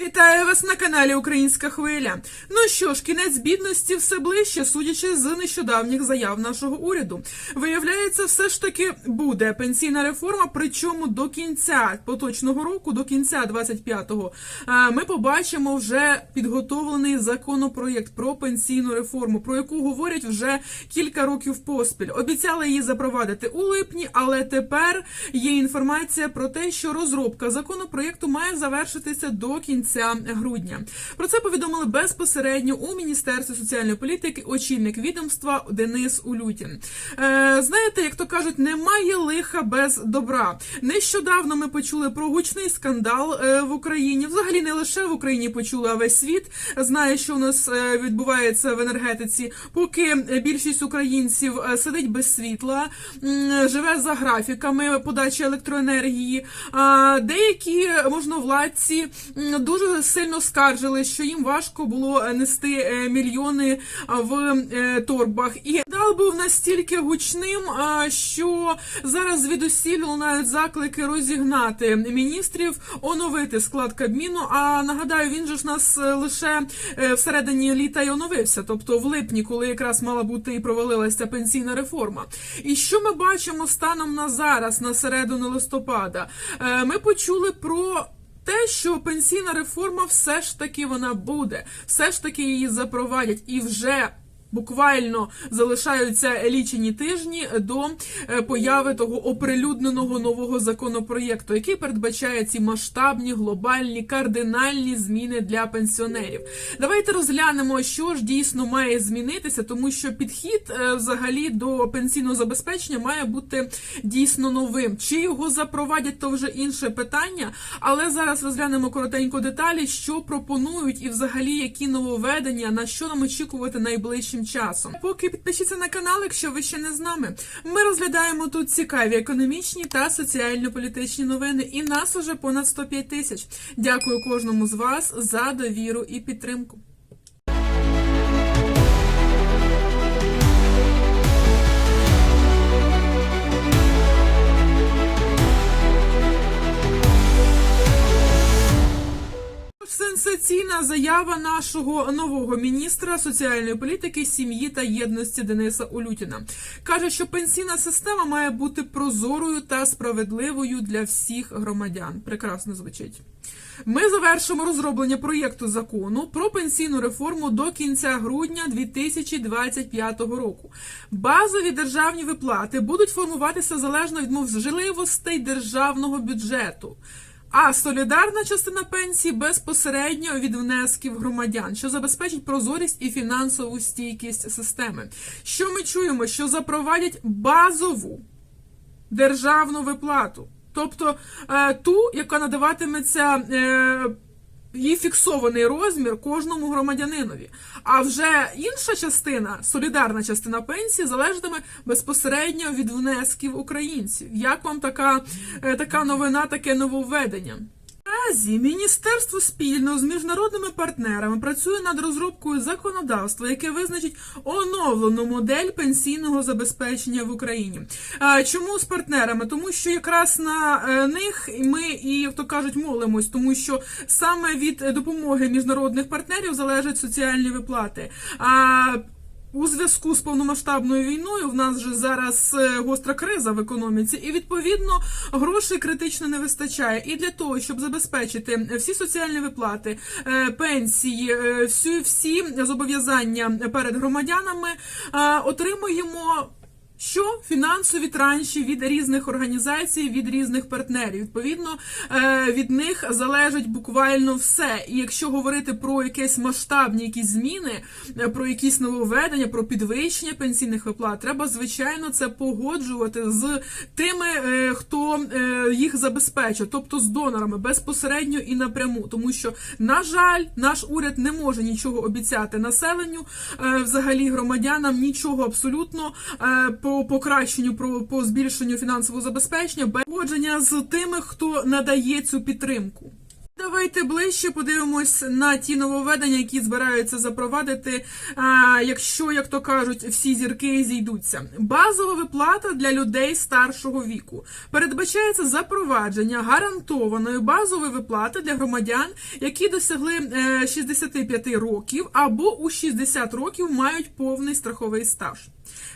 Вітаю вас на каналі Українська Хвиля. Ну що ж, кінець бідності все ближче, судячи з нещодавніх заяв нашого уряду. Виявляється, все ж таки буде пенсійна реформа, причому до кінця поточного року, до кінця 25-го, е, ми побачимо вже підготовлений законопроєкт про пенсійну реформу, про яку говорять вже кілька років поспіль. Обіцяли її запровадити у липні, але тепер є інформація про те, що розробка законопроєкту має завершитися до кінця грудня. Про це повідомили безпосередньо у Міністерстві соціальної політики очільник відомства Денис Улютін. Е, знаєте, як то кажуть, немає лиха без добра. Нещодавно ми почули про гучний скандал е, в Україні. Взагалі не лише в Україні почули, а весь світ знає, що у нас е, відбувається в енергетиці. Поки більшість українців е, сидить без світла, живе за графіками подачі електроенергії. А деякі можновладці м, дуже сильно скаржили, що їм важко було е, нести е, мільйони в е, торбах. І скандал був настільки гучним, що зараз звідусіль лунають заклики розігнати міністрів, оновити склад кабміну. А нагадаю, він же ж нас лише всередині літа й оновився, тобто в липні, коли якраз мала бути і провалилася пенсійна реформа. І що ми бачимо станом на зараз, на середину листопада? Ми почули про. Те, що пенсійна реформа все ж таки вона буде, все ж таки її запровадять і вже. Буквально залишаються лічені тижні до е, появи того оприлюдненого нового законопроєкту, який передбачає ці масштабні, глобальні, кардинальні зміни для пенсіонерів. Давайте розглянемо, що ж дійсно має змінитися, тому що підхід е, взагалі до пенсійного забезпечення має бути дійсно новим. Чи його запровадять, то вже інше питання. Але зараз розглянемо коротенько деталі, що пропонують, і взагалі які нововведення, на що нам очікувати найближчим часом. Поки підпишіться на канал, якщо ви ще не з нами. Ми розглядаємо тут цікаві економічні та соціально-політичні новини, і нас уже понад 105 тисяч. Дякую кожному з вас за довіру і підтримку. Сенсаційна заява нашого нового міністра соціальної політики, сім'ї та єдності Дениса Улютіна каже, що пенсійна система має бути прозорою та справедливою для всіх громадян. Прекрасно звучить. Ми завершимо розроблення проєкту закону про пенсійну реформу до кінця грудня 2025 року. Базові державні виплати будуть формуватися залежно від можливостей державного бюджету. А солідарна частина пенсії безпосередньо від внесків громадян, що забезпечить прозорість і фінансову стійкість системи. Що ми чуємо? Що запровадять базову державну виплату, тобто е, ту, яка надаватиметься. Її фіксований розмір кожному громадянинові. А вже інша частина, солідарна частина пенсії, залежатиме безпосередньо від внесків українців. Як вам така, е, така новина, таке нововведення? Наразі міністерство спільно з міжнародними партнерами працює над розробкою законодавства, яке визначить оновлену модель пенсійного забезпечення в Україні. Чому з партнерами? Тому що якраз на е, них ми і як то кажуть молимось, тому що саме від допомоги міжнародних партнерів залежать соціальні виплати. У зв'язку з повномасштабною війною в нас же зараз е, гостра криза в економіці, і відповідно грошей критично не вистачає. І для того, щоб забезпечити всі соціальні виплати, е, пенсії, е, всі, всі зобов'язання перед громадянами, отримуємо. Що фінансові транші від різних організацій, від різних партнерів. Відповідно, е, від них залежить буквально все. І якщо говорити про якісь масштабні якісь зміни, е, про якісь нововведення, про підвищення пенсійних виплат, треба звичайно це погоджувати з тими, е, хто їх забезпечує, тобто з донорами безпосередньо і напряму. Тому що, на жаль, наш уряд не може нічого обіцяти населенню, взагалі громадянам нічого абсолютно е, по покращенню, про по збільшенню фінансового забезпечення, без погодження з тими, хто надає цю підтримку. Давайте ближче подивимось на ті нововведення, які збираються запровадити, якщо, як то кажуть, всі зірки зійдуться. Базова виплата для людей старшого віку передбачається запровадження гарантованої базової виплати для громадян, які досягли е, 65 років або у 60 років мають повний страховий стаж.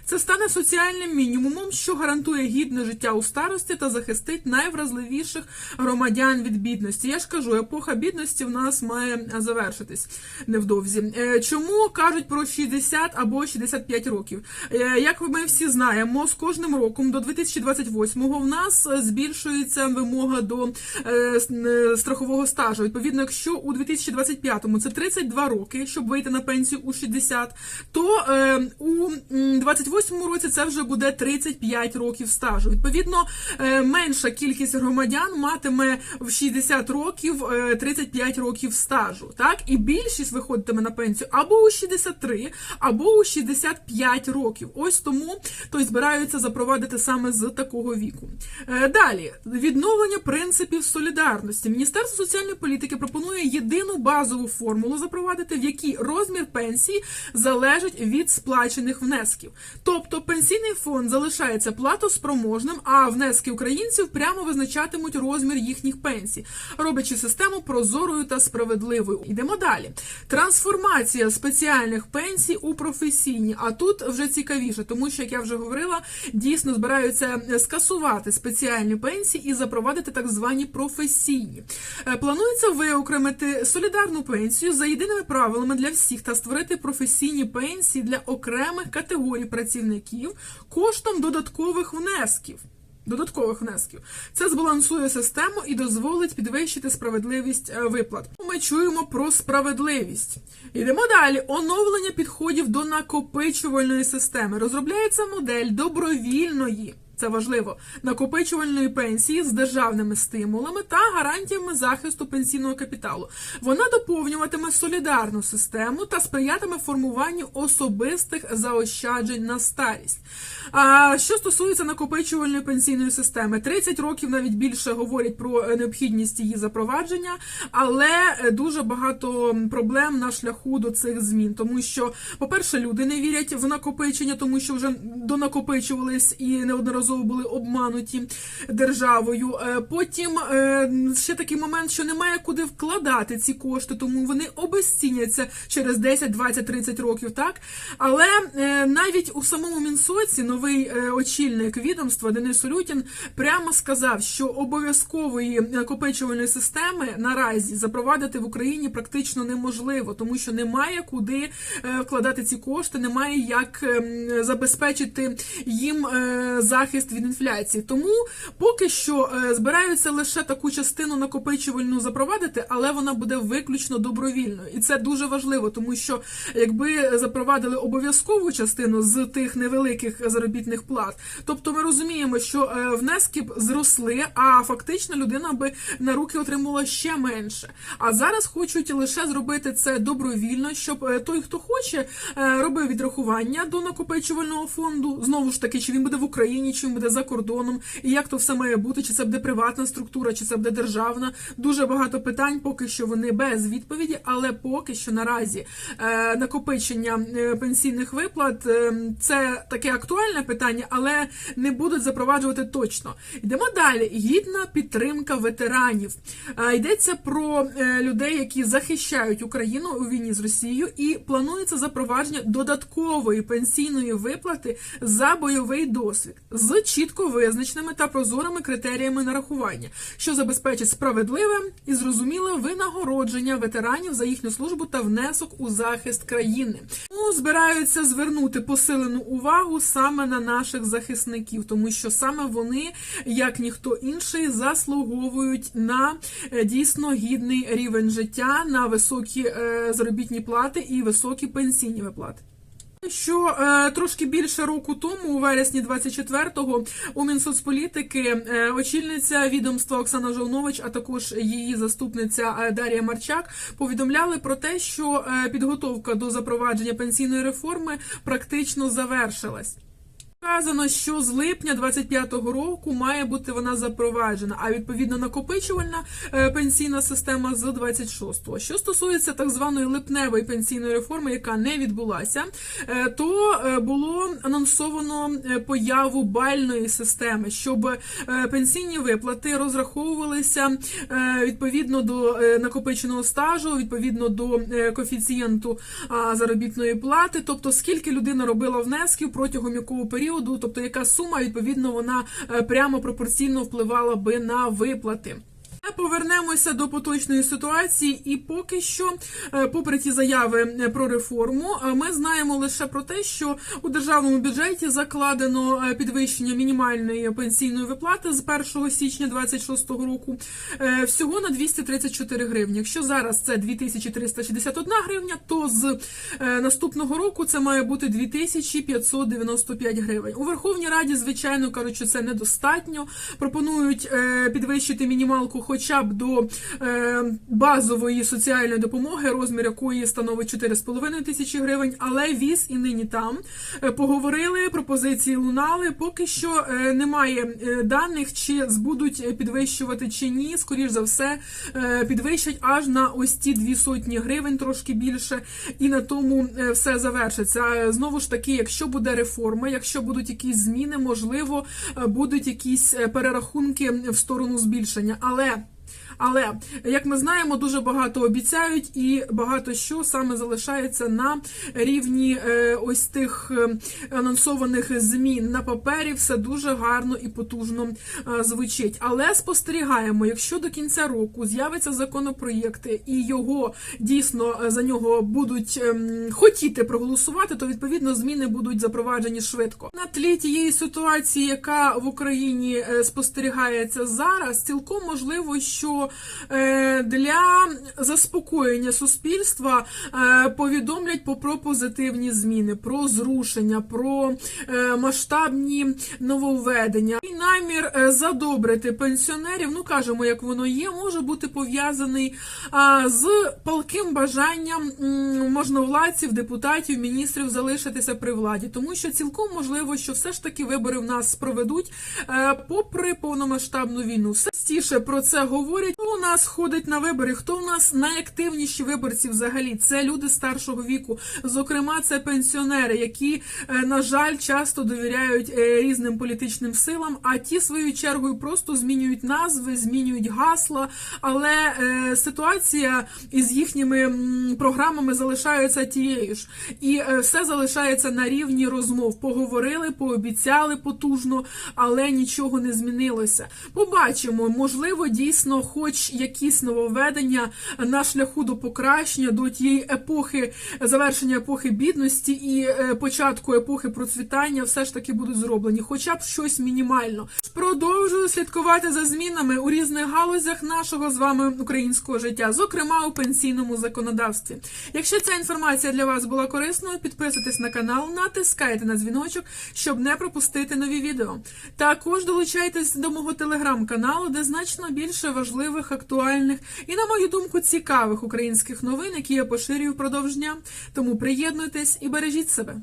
Це стане соціальним мінімумом, що гарантує гідне життя у старості та захистить найвразливіших громадян від бідності. Я ж кажу, епоха бідності в нас має завершитись невдовзі. Е, Чому кажуть про 60 або 65 років? Е, Як ми всі знаємо, з кожним роком до 2028-го в нас е, збільшується вимога до е, е, страхового стажу. Відповідно, якщо у 2025-му це 32 роки, щоб вийти на пенсію у 60, то е, у м, 28-му році це вже буде 35 років стажу. Відповідно, е, менша кількість громадян матиме в 60 років е, 35 років стажу. Так, і більшість виходитиме на пенсію або у 63, або у 65 років. Ось тому то й збираються запровадити саме з такого віку. Е, Далі відновлення принципів солідарності. Міністерство соціальної політики пропонує єдину базову формулу запровадити, в якій розмір пенсії залежить від сплачених внесків. Тобто пенсійний фонд залишається платоспроможним, а внески українців прямо визначатимуть розмір їхніх пенсій, роблячи систему прозорою та справедливою. Йдемо далі. Трансформація спеціальних пенсій у професійні. А тут вже цікавіше, тому що, як я вже говорила, дійсно збираються скасувати спеціальні пенсії і запровадити так звані професійні. Е, Планується виокремити солідарну пенсію за єдиними правилами для всіх та створити професійні пенсії для окремих категорій працівників коштом додаткових внесків. Додаткових внесків це збалансує систему і дозволить підвищити справедливість е, виплат. Ми чуємо про справедливість. Йдемо далі. Оновлення підходів до накопичувальної системи. Розробляється модель добровільної. Це важливо накопичувальної пенсії з державними стимулами та гарантіями захисту пенсійного капіталу. Вона доповнюватиме солідарну систему та сприятиме формуванню особистих заощаджень на старість. А що стосується накопичувальної пенсійної системи, 30 років навіть більше говорять про необхідність її запровадження, але дуже багато проблем на шляху до цих змін, тому що, по-перше, люди не вірять в накопичення, тому що вже донакопичувались і неодноразово були обмануті державою. Е, Потім е, ще такий момент, що немає куди вкладати ці кошти, тому вони обезціняться через 10, 20, 30 років. Так, але е, навіть у самому Мінсоці новий очільник відомства Денис Улютін прямо сказав, що обов'язкової накопичувальної системи наразі запровадити в Україні практично неможливо, тому що немає куди вкладати ці кошти, немає як ем, забезпечити їм е, захист від інфляції. Тому поки що е, збираються лише таку частину накопичувальну запровадити, але вона буде виключно добровільною, і це дуже важливо, тому що якби запровадили обов'язкову частину з тих невеликих заробітних плат, тобто ми розуміємо, що е, внески б зросли, а фактично людина би на руки отримувала ще менше. А зараз хочуть лише зробити це добровільно, щоб е, той, хто хоче, робив відрахування до накопичувального фонду. Знову ж таки, чи він буде в Україні, чи він буде за кордоном, і як то все має бути, чи це буде приватна структура, чи це буде державна. Дуже багато питань, поки що вони без відповіді, але поки що наразі е, накопичення е, пенсійних виплат е, це таке актуальне питання, але не будуть запроваджувати точно. Йдемо далі. Гідна підтримка ветеранів. Йдеться про людей, які захищають Україну у війні з Росією, і планується запровадження додаткової пенсійної виплати за бойовий досвід з чітко визначеними та прозорими критеріями нарахування, що забезпечить справедливе і зрозуміле винагородження ветеранів за їхню службу та внесок у захист країни. Ну, збираються звернути посилену увагу саме на наших захисників, тому що саме вони, як ніхто інший, заслуговують на е, дійсно гідний рівень життя, на високі е, заробітні плати і високі пенсійні виплати. Що е, трошки більше року тому, у вересні 24-го, у Мінсоцполітики е, очільниця відомства Оксана Жолнович, а також її заступниця е, Дар'я Марчак, повідомляли про те, що е, підготовка до запровадження пенсійної реформи практично завершилась. Вказано, що з липня 25-го року має бути вона запроваджена, а відповідно накопичувальна е, пенсійна система з 26-го. Що стосується так званої липневої пенсійної реформи, яка не відбулася, е, то е, було анонсовано появу бальної системи, щоб пенсійні виплати розраховувалися відповідно до накопиченого стажу, відповідно до коефіцієнту заробітної плати, тобто скільки людина робила внесків протягом якого періоду, тобто яка сума відповідно вона е, прямо пропорційно впливала би на виплати. Повернемося до поточної ситуації, і поки що, е, попри ті заяви е, про реформу, е, ми знаємо лише про те, що у державному бюджеті закладено підвищення мінімальної пенсійної виплати з 1 січня 2026 року всього на 234 гривні. Якщо зараз це 2361 гривня, то з наступного року це має бути 2595 гривень. У Верховній Раді, звичайно, кажуть, що це недостатньо. Пропонують підвищити мінімалку хоча б до е, базової соціальної допомоги, розмір якої становить 4,5 тисячі гривень, але віз і нині там. Е, Поговорили, пропозиції лунали. Поки що е, немає даних, чи збудуть підвищувати чи ні. Скоріш за все, підвищать аж на ось ті дві сотні гривень, трошки більше, і на тому все завершиться. Знову ж таки, якщо буде реформа, якщо будуть якісь зміни, можливо, будуть якісь перерахунки в сторону збільшення. Але але як ми знаємо, дуже багато обіцяють, і багато що саме залишається на рівні е, ось тих е, анонсованих змін на папері. Все дуже гарно і потужно е, звучить. Але спостерігаємо, якщо до кінця року з'явиться законопроєкти, і його дійсно за нього будуть ем, хотіти проголосувати, то відповідно зміни будуть запроваджені швидко. На тлі тієї ситуації, яка в Україні спостерігається зараз, цілком можливо, що е, для заспокоєння суспільства е, повідомлять по- про позитивні зміни, про зрушення, про е, масштабні нововведення. І намір задобрити пенсіонерів, ну кажемо, як воно є, може бути пов'язаний з палким бажанням можновладців, депутатів, міністрів залишитися при владі, тому що цілком можливо, що все ж таки вибори в нас проведуть попри повномасштабну війну. Все частіше про це говорять. У нас ходить на вибори? Хто у нас найактивніші виборці взагалі? Це люди старшого віку. Зокрема, це пенсіонери, які, е, на жаль, часто довіряють е, різним політичним силам, а ті своєю чергою просто змінюють назви, змінюють гасла. Але е, ситуація із їхніми програмами залишається тією ж, і все залишається на рівні розмов. Поговорили, пообіцяли потужно, але нічого не змінилося. Побачимо, можливо, дійсно, хоч якісь нововведення на шляху до покращення, до тієї епохи завершення епохи бідності і е, початку епохи процвітання, все ж таки будуть зроблені, хоча б щось мінімально. Продовжую слідкувати за змінами у різних галузях нашого з вами українського життя, зокрема у пенсійному законодавстві. Якщо ця інформація для вас була корисною, підписуйтесь на канал, натискайте на дзвіночок, щоб не пропустити нові відео. Також долучайтесь до мого телеграм-каналу, де значно більше важливих, актуальних і, на мою думку, цікавих українських новин, які я поширюю впродовж дня. Тому приєднуйтесь і бережіть себе.